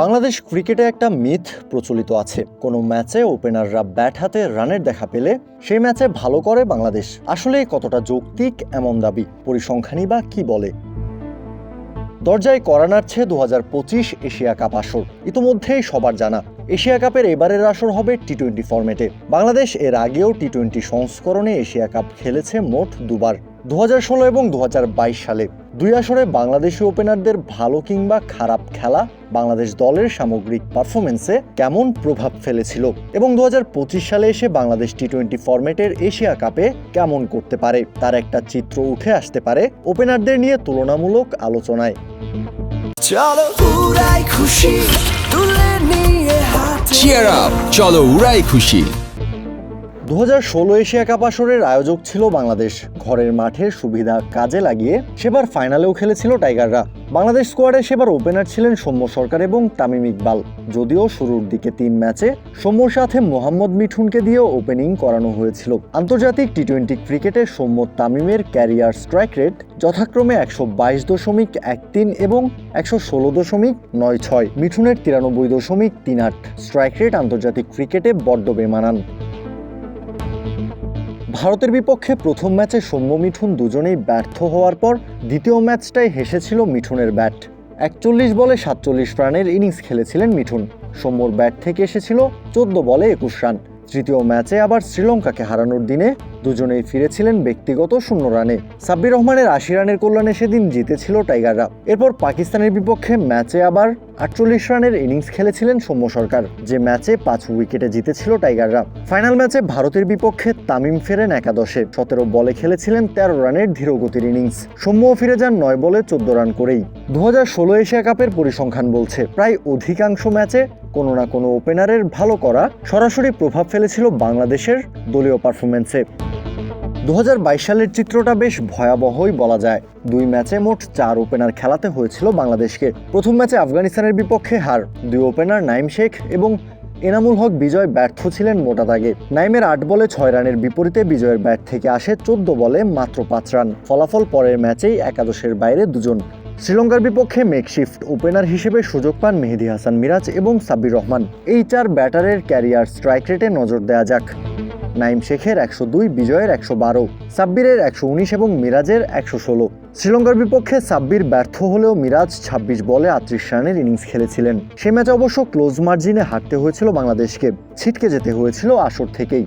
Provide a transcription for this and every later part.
বাংলাদেশ ক্রিকেটে একটা মিথ প্রচলিত আছে। কোনো ম্যাচে ওপেনাররা ব্যাট হাতে রানের দেখা পেলে সেই ম্যাচে ভালো করে বাংলাদেশ। আসলে কতটা যৌক্তিক এমন দাবি? পরিসংখ্যানই বা কি বলে? দরজায় করা নাড়ছে দু এশিয়া কাপ আসর। ইতোমধ্যেই সবার জানা, এশিয়া কাপের এবারের আসর হবে টি টোয়েন্টি ফরম্যাটে বাংলাদেশ এর আগেও টি টোয়েন্টি সংস্করণে এশিয়া কাপ খেলেছে মোট দুবার দু হাজার ষোলো এবং দু হাজার বাইশ সালে। দুই আসরে বাংলাদেশি ওপেনারদের ভালো কিংবা খারাপ খেলা বাংলাদেশ দলের সামগ্রিক পারফরমেন্সে কেমন প্রভাব ফেলেছিল? এবং দু হাজার পঁচিশ সালে এসে বাংলাদেশ টি টোয়েন্টি ফরম্যাটের এশিয়া কাপে কেমন করতে পারে? তার একটা চিত্র উঠে আসতে পারে ওপেনারদের নিয়ে তুলনামূলক আলোচনায়। চলো উড়াই খুশি তুলে নিয়ে হাতে চিয়ার আপ চলো উড়াই খুশি। দু এশিয়া কাপ আসরের আয়োজক ছিল বাংলাদেশ। ঘরের মাঠের সুবিধা কাজে লাগিয়ে সেবার ফাইনালেও খেলেছিল টাইগাররা। বাংলাদেশ স্কোয়াডে সেবার ওপেনার ছিলেন সৌম্য সরকার এবং তামিম ইকবাল। যদিও শুরুর দিকে তিন ম্যাচে সৌম্যর সাথে মোহাম্মদ মিঠুনকে দিয়েও ওপেনিং করানো হয়েছিল। আন্তর্জাতিক টি টোয়েন্টি ক্রিকেটে সৌম্য তামিমের ক্যারিয়ার স্ট্রাইক রেট যথাক্রমে একশো বাইশ দশমিক এক তিন এবং একশো ষোলো দশমিক নয় ছয়। মিঠুনের তিরানব্বই দশমিক তিন আট স্ট্রাইক রেট আন্তর্জাতিক ক্রিকেটে বড্ড বেমানান। ভারতের বিপক্ষে প্রথম ম্যাচে সৌম্য মিঠুন দুজনেই ব্যর্থ হওয়ার পর দ্বিতীয় ম্যাচটাই হেসেছিল মিঠুনের ব্যাট। একচল্লিশ বলে সাতচল্লিশ রানের ইনিংস খেলেছিলেন মিঠুন। সৌম্যর ব্যাট থেকে এসেছিল চোদ্দ বলে একুশ রান। তৃতীয় ম্যাচে আবার শ্রীলঙ্কাকে হারানোর দিনে দুজনেই ফিরেছিলেন ব্যক্তিগত শূন্য রানে। সাব্বির রহমানের আশি রানের কল্যাণে সেদিন জিতেছিল টাইগাররা। এরপর পাকিস্তানের বিপক্ষে ম্যাচে আবার আটচল্লিশ রানের ইনিংস খেলেছিলেন সৌম্য সরকার, যে ম্যাচে পাঁচ উইকেটে জিতেছিল টাইগাররা। ফাইনাল ম্যাচে ভারতের বিপক্ষে তামিম ফেরেন একাদশে। সতেরো বলে খেলেছিলেন তেরো রানের ধীরগতির ইনিংস। সৌম্যও ফিরে যান নয় বলে চোদ্দ রান করেই। দু হাজার ষোলো এশিয়া কাপের পরিসংখ্যান বলছে, প্রায় অধিকাংশ ম্যাচে কোনো না কোনো ওপেনারের ভালো করা সরাসরি প্রভাব ফেলেছিল বাংলাদেশের দলীয় পারফরমেন্সে দু হাজার বাইশ সালের চিত্রটা বেশ ভয়াবহই বলা যায়। দুই ম্যাচে মোট চার ওপেনার খেলাতে হয়েছিল বাংলাদেশকে। প্রথম ম্যাচে আফগানিস্তানের বিপক্ষে হার, দুই ওপেনার নাইম শেখ এবং এনামুল হক বিজয় ব্যর্থ ছিলেন মোটা দাগে নাইমের আট বলে ছয় রানের বিপরীতে বিজয়ের ব্যাট থেকে আসে চোদ্দ বলে মাত্র পাঁচ রান। ফলাফল পরের ম্যাচেই একাদশের বাইরে দুজন। শ্রীলঙ্কার বিপক্ষে মেকশিফট ওপেনার হিসেবে সুযোগ পান মেহেদি হাসান মিরাজ এবং সাব্বির রহমান। এই চার ব্যাটারের ক্যারিয়ার স্ট্রাইক রেটে নজর দেওয়া যাক। নাইম শেখের একশো দুই, বিজয়ের একশো বারো, সাব্বিরের একশো উনিশ এবং মিরাজের একশো ষোলো। শ্রীলঙ্কার বিপক্ষে সাব্বির ব্যর্থ হলেও মিরাজ ছাব্বিশ বলে আটত্রিশ রানের ইনিংস খেলেছিলেন। সে ম্যাচে অবশ্য ক্লোজ মার্জিনে হারতে হয়েছিল বাংলাদেশকে। ছিটকে যেতে হয়েছিল আসর থেকেই।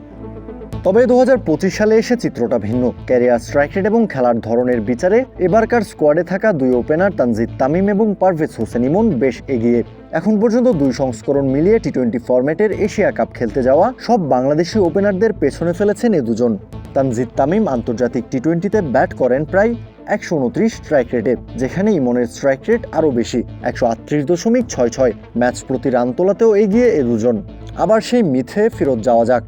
তবে দু হাজার পঁচিশ সালে এসে চিত্রটা ভিন্ন। ক্যারিয়ার স্ট্রাইক রেট এবং খেলার ধরনের বিচারে এবারকার স্কোয়াডে থাকা দুই ওপেনার তানজিদ তামিম এবং পারভেজ হোসেন ইমন বেশ এগিয়ে। এখন পর্যন্ত দুই সংস্করণ মিলিয়ে টি টোয়েন্টি ফরম্যাটের এশিয়া কাপ খেলতে যাওয়া সব বাংলাদেশি ওপেনারদের পেছনে ফেলেছেন এ দুজন। তানজিদ তামিম আন্তর্জাতিক টি টোয়েন্টিতে ব্যাট করেন প্রায় একশো উনত্রিশ স্ট্রাইক রেটে, যেখানে ইমনের স্ট্রাইক রেট আরও বেশি, একশো আটত্রিশ দশমিক ছয় ছয় ম্যাচ প্রতি রান তোলাতেও এগিয়ে এ দুজন। আবার সেই মিথে ফেরত যাওয়া যাক।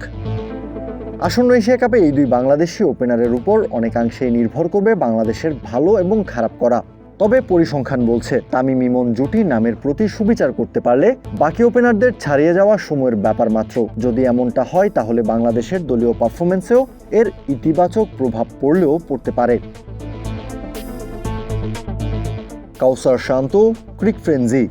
আসন্ন এশিয়া কাপে এই দুই বাংলাদেশি ওপেনারের উপর অনেকাংশেই নির্ভর করবে বাংলাদেশের ভালো এবং খারাপ করা। তবে পরিসংখ্যান বলছে, তামিম ইমন জুটি নামের প্রতি সুবিচার করতে পারলে বাকি ওপেনারদের ছাড়িয়ে যাওয়া সময়ের ব্যাপার মাত্র। যদি এমনটা হয়, তাহলে বাংলাদেশের দলীয় পারফরমেন্সেও এর ইতিবাচক প্রভাব পড়লেও পড়তে পারে। কাউসার শান্ত, ক্রিক ফ্রেন্জি